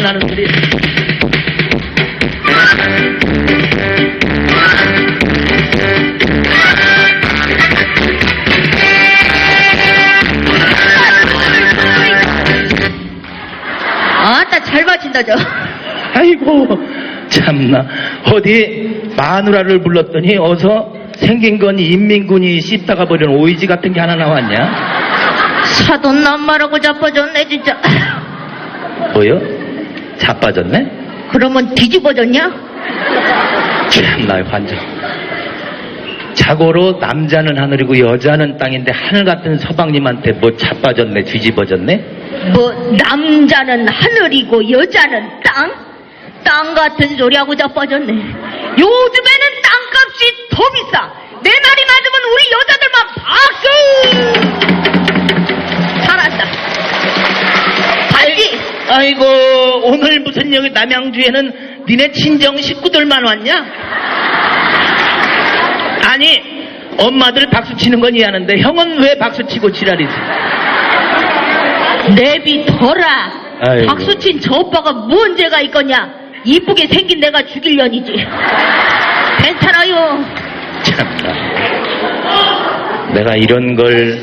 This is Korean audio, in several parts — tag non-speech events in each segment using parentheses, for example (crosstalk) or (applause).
나는 소리. 아따 잘 맞힌다 저. 아이고 참나 어디 마누라를 불렀더니 어서 생긴 건 인민군이 씹다가 버린 오이지 같은 게 하나 나왔냐? 사돈 남말하고 자빠졌네 진짜. 뭐요? 자빠졌네? 그러면 뒤집어졌냐? 참나 환장. 자고로 남자는 하늘이고 여자는 땅인데 하늘 같은 서방님한테 뭐 자빠졌네 뒤집어졌네? 뭐 남자는 하늘이고 여자는 땅? 땅 같은 소리하고 자빠졌네. 요즘에는 땅값이 더 비싸. 내 말이 맞으면 우리 오늘 무슨 여기 남양주에는 니네 친정 식구들만 왔냐? 아니 엄마들 박수 치는 건 이해하는데 형은 왜 박수 치고 지랄이지? 내비둬라. 아이고. 박수 친 저 오빠가 뭔 죄가 있겠냐? 이쁘게 생긴 내가 죽일 년이지. 괜찮아요. 참나 내가 이런 걸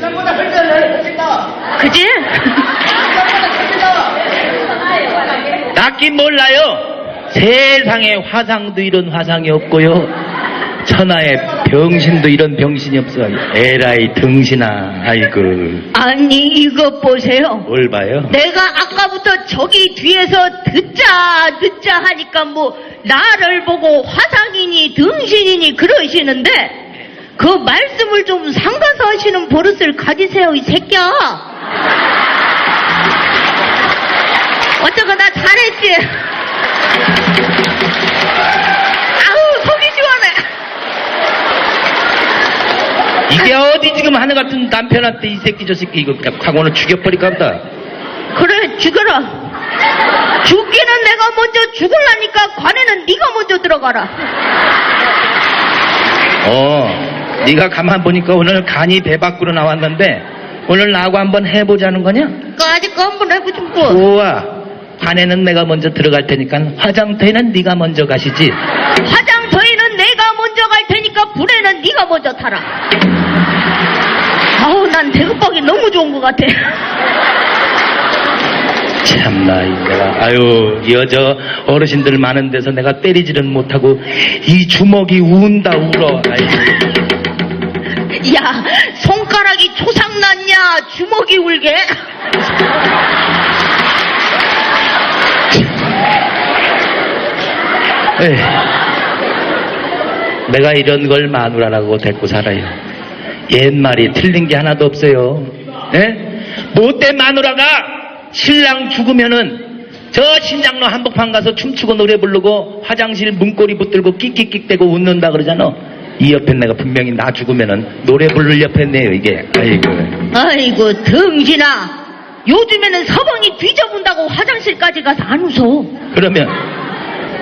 그지? (laughs) 낫긴 몰라요. 세상에 화상도 이런 화상이 없고요. 천하에 병신도 이런 병신이 없어. 에라이 등신아, 아이고. 아니 이것 보세요. 뭘 봐요? 내가 아까부터 저기 뒤에서 듣자 듣자 하니까 뭐 나를 보고 화상이니 등신이니 그러시는데 그 말씀을 좀 상가서 하시는 버릇을 가지세요 이 새끼야. 어쩌고 나 잘했지. 아우 속이 시원해. 이게 어디 지금 하늘 같은 남편한테 이 새끼 저 새끼 이거 강원을 죽여버릴까 보다. 그래 죽여라. 죽기는 내가 먼저 죽을라니까 관에는 네가 먼저 들어가라. 어, 네가 가만 보니까 오늘 간이 배 밖으로 나왔는데 오늘 나하고 한번 해보자는 거냐? 그 아직 한번 해보지 뭐. 좋아. 관에는 내가 먼저 들어갈 테니까 화장터에는 네가 먼저 가시지. 화장터에는 내가 먼저 갈 테니까 불에는 네가 먼저 타라. 아우 난 대급박이 너무 좋은 것 같아. 참나, 이 내가, 아유, 여저 어르신들 많은 데서 내가 때리지는 못하고, 이 주먹이 운다, 울어. 아이고. 야 손가락이 초상났냐 주먹이 울게. 에이, 내가 이런 걸 마누라라고 데리고 살아요. 옛말이 틀린 게 하나도 없어요. 예? 못된 마누라가 신랑 죽으면은 저 신장로 한복판 가서 춤추고 노래 부르고 화장실 문고리 붙들고 끽끽끽 대고 웃는다 그러잖아. 이 옆에 내가 분명히 나 죽으면은 노래 부를 옆에 네요 이게. 아이고. 아이고 등신아. 요즘에는 서방이 뒤져본다고 화장실까지 가서 안 웃어. 그러면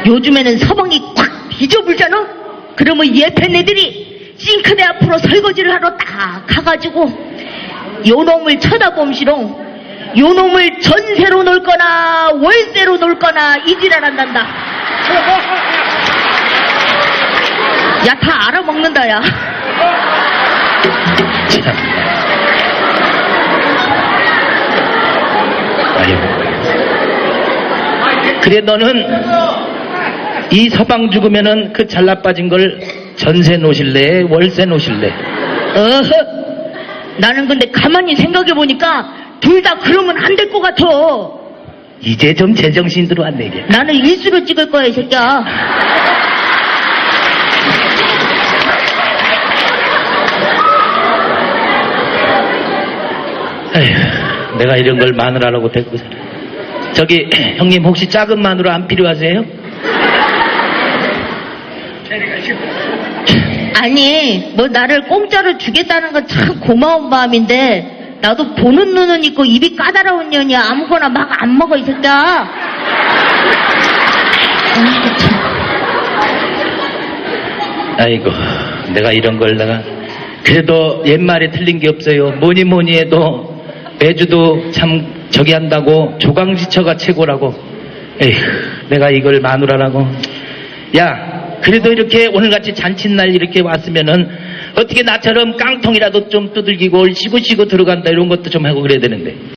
요즘에는 서방이 꽉 뒤져불잖아? 그러면 예쁜 애들이 싱크대 앞으로 설거지를 하러 딱 가가지고 요 놈을 쳐다봄시롱 요 놈을 전세로 놀 거나 월세로 놀 거나 이지랄 한단다 (laughs) 야 다 알아먹는다 야 참. 아이고. 그래 너는 이 서방 죽으면은 그 잘나빠진 걸 전세 놓으실래? 월세 놓으실래? 어허! 나는 근데 가만히 생각해보니까 둘 다 그러면 안 될 것 같아. 이제 좀 제정신 들어왔네 이게. 나는 일수로 찍을 거야 이 새끼야. 에휴, 내가 이런 걸 마누라라고 데리고 살아. 저기 형님 혹시 작은 마누라 안 필요하세요? 아니, 뭐 나를 공짜로 주겠다는 건 참 고마운 마음인데, 나도 보는 눈은 있고 입이 까다로운 년이야. 아무거나 막 안 먹어, 이 새끼야. 아이고, 내가 이런 걸 내가 그래도 옛말에 틀린 게 없어요 뭐니 뭐니 해도 매주도 참 저기 한다고 조강지처가 최고라고 에휴, 내가 이걸 마누라라고. 야, 그래도 이렇게 오늘같이 잔칫날 이렇게 왔으면은 어떻게 나처럼 깡통이라도 좀 두들기고 쉬고 들어간다 이런 것도 좀 하고 그래야 되는데.